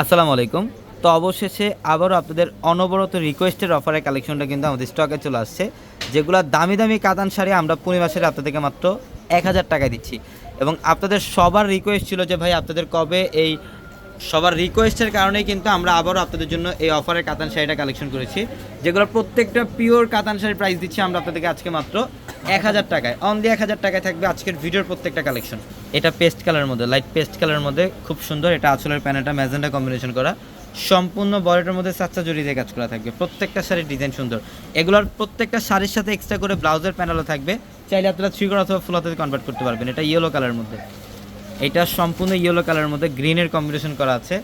আসসালামু আলাইকুম। তো অবশেষে আবারও আপনাদের অনবরত রিকোয়েস্টের অফারের কালেকশনটা কিন্তু আমাদের স্টকে চলে আসছে, যেগুলো দামি দামি কাতান শাড়ি আমরা পূর্ণিমাসের আপনাদেরকে মাত্র এক হাজার টাকায় দিচ্ছি। এবং আপনাদের সবার রিকোয়েস্ট ছিল যে, ভাই, আপনাদের কবে এই সবার রিকোয়েস্টের কারণেই কিন্তু আমরা আবারও আপনাদের জন্য এই অফারের কাতান শাড়িটা কালেকশন করেছি। যেগুলো প্রত্যেকটা পিওর কাতান শাড়ির প্রাইস দিচ্ছি আমরা আপনাদেরকে আজকে মাত্র এক হাজার টাকায়। অন দিয়ে এক হাজার টাকায় থাকবে আজকের ভিডিওর প্রত্যেকটা কালেকশন এটা পেস্ট কালারের মধ্যে লাইট পেস্ট কালারের মধ্যে খুব সুন্দর। এটা আঁচলের প্যানেলটা ম্যাজেন্ডা কম্বিনেশন করা। সম্পূর্ণ বডিটার মধ্যে সাচ্চা জড়ি দিয়ে কাজ করা থাকবে। প্রত্যেকটা শাড়ির ডিজাইন সুন্দর। এগুলোর প্রত্যেকটা শাড়ির সাথে এক্সট্রা করে ব্লাউজের প্যানেলও থাকবে। চাইলে আপনারা থ্রি অথবা ফুল হাতে কনভার্ট করতে পারবেন। এটা ইয়েলো কালারের মধ্যে। এটা সম্পূর্ণ ইয়েলো কালারের মধ্যে গ্রিনের কম্বিনেশন করা আছে।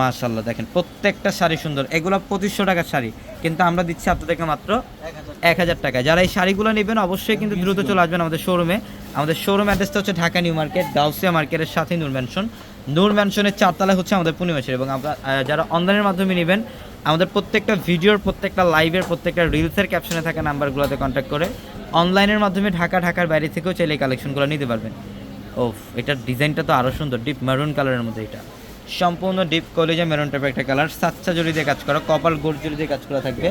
মাশাল্লাহ দেখেন প্রত্যেকটা শাড়ি সুন্দর। এগুলো পঁচিশশো টাকার শাড়ি কিন্তু আমরা দিচ্ছি আপনাদেরকে মাত্র এক হাজার টাকা। যারা এই শাড়িগুলো নেবেন অবশ্যই কিন্তু দ্রুত চলে আসবেন আমাদের শোরুমে আমাদের শোরুম অ্যাড্রেসটা হচ্ছে ঢাকা নিউ মার্কেট গাউসিয়া মার্কেটের সাথে নূর ম্যানশন নূর ম্যানশনের চারতলা হচ্ছে আমাদের পূর্ণিমাসের এবং আমরা যারা অনলাইনের মাধ্যমে নেবেন আমাদের প্রত্যেকটা ভিডিওর প্রত্যেকটা লাইভের প্রত্যেকটা রিলসের ক্যাপশনে থাকা নাম্বারগুলোতে কন্ট্যাক্ট করে অনলাইনের মাধ্যমে ঢাকা ঢাকার বাইরে থেকেও চাইলে এই কালেকশনগুলো নিতে পারবেন। ওফ, এটার ডিজাইনটা তো আরও সুন্দর, ডিপ মেরুন কালারের মধ্যে এটা। সম্পূর্ণ ডিপ কলেজে মেরুন টাইপের একটা কালার সাচ্চা জড়ি দিয়ে কাজ করা, কপাল গোল্ড জড়ি দিয়ে কাজ করা থাকবে।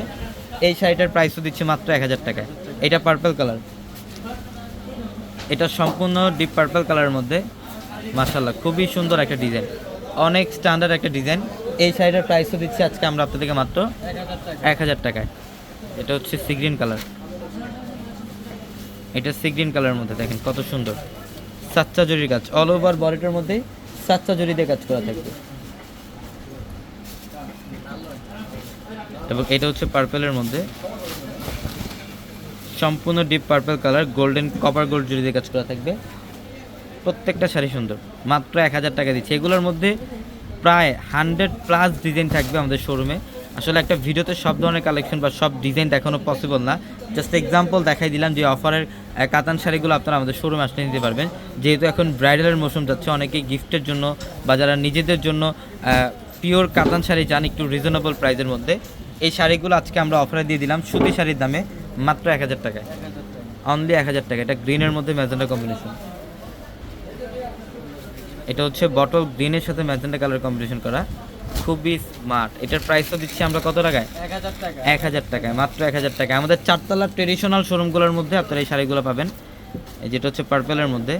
এই শাড়িটার প্রাইসও দিচ্ছি মাত্র এক হাজার টাকায়। এটা পার্পল কালার এটা সম্পূর্ণ ডিপ পার্পল কালারের মধ্যে। মাশাল্লাহ খুবই সুন্দর একটা ডিজাইন অনেক স্ট্যান্ডার্ড একটা ডিজাইন এই শাড়িটার প্রাইসও দিচ্ছি আজকে আমরা আপনাদেরকে মাত্র এক হাজার টাকায়। এটা হচ্ছে সি গ্রিন কালার এটা সি গ্রিন কালারের মধ্যে, দেখেন কত সুন্দর। সাচ্চা জরির কাজ। অল ওভার বডিটার মধ্যে সাচ্চা দিয়ে কাজ করা থাকবে এবং এটা হচ্ছে পার্পেলের মধ্যে। সম্পূর্ণ deep purple colour golden copper gold zari দিয়ে কাজ করা থাকবে। প্রত্যেকটা শাড়ি সুন্দর। মাত্র এক হাজার টাকা দিচ্ছে। এগুলোর মধ্যে প্রায় হান্ড্রেড প্লাস ডিজাইন থাকবে আমাদের শোরুমে আসলে একটা ভিডিওতে সব ধরনের কালেকশন বা সব ডিজাইন দেখানো পসিবল না। জাস্ট এক্সাম্পল দেখাই দিলাম যে অফারের কাতান শাড়িগুলো আপনারা আমাদের শোরুমে আসলে নিতে পারবেন। যেহেতু এখন ব্রাইডালের মৌসুম যাচ্ছে অনেকেই গিফটের জন্য বা যারা নিজেদের জন্য পিওর কাতান শাড়ি চান একটু রিজনেবল প্রাইসের মধ্যে, এই শাড়িগুলো আজকে আমরা অফারে দিয়ে দিলাম সুতি শাড়ির দামে মাত্র এক হাজার টাকায়। অনলি এক হাজার টাকা এটা গ্রিনের মধ্যে ম্যাজেন্ডা কম্বিনেশন এটা হচ্ছে বটল গ্রিনের সাথে ম্যাজেন্ডা কালার কম্বিনেশন করা। খুবই স্মার্ট এটার প্রাইসও দিচ্ছি আমরা কত টাকায়? এক হাজার টাকায় মাত্র এক হাজার টাকায়। আমাদের চারতলার ট্রেডিশনাল শোরুমগুলোর মধ্যে আপনারা এই শাড়িগুলো পাবেন। যেটা হচ্ছে পার্পেলের মধ্যে।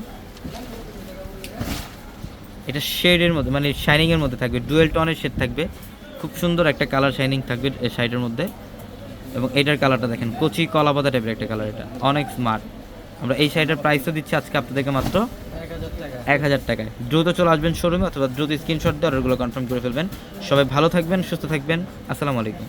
এটা শেডের মধ্যে মানে শাইনিংয়ের মধ্যে থাকবে। ডুয়েল টনের শেড থাকবে। খুব সুন্দর একটা কালার শাইনিং থাকবে এই শাড়িটার মধ্যে। এবং এটার কালারটা দেখেন কচি কলাপাতা টাইপের একটা কালার এটা। অনেক স্মার্ট আমরা এই শাড়িটার প্রাইসও দিচ্ছি আজকে আপনাদেরকে মাত্র এক হাজার টাকায়। দ্রুত চলে আসবেন শোরুমে অথবা দ্রুত স্ক্রিনশট দিয়ে ওগুলো কনফার্ম করে ফেলবেন। সবাই ভালো থাকবেন, সুস্থ থাকবেন। আসসালামু আলাইকুম।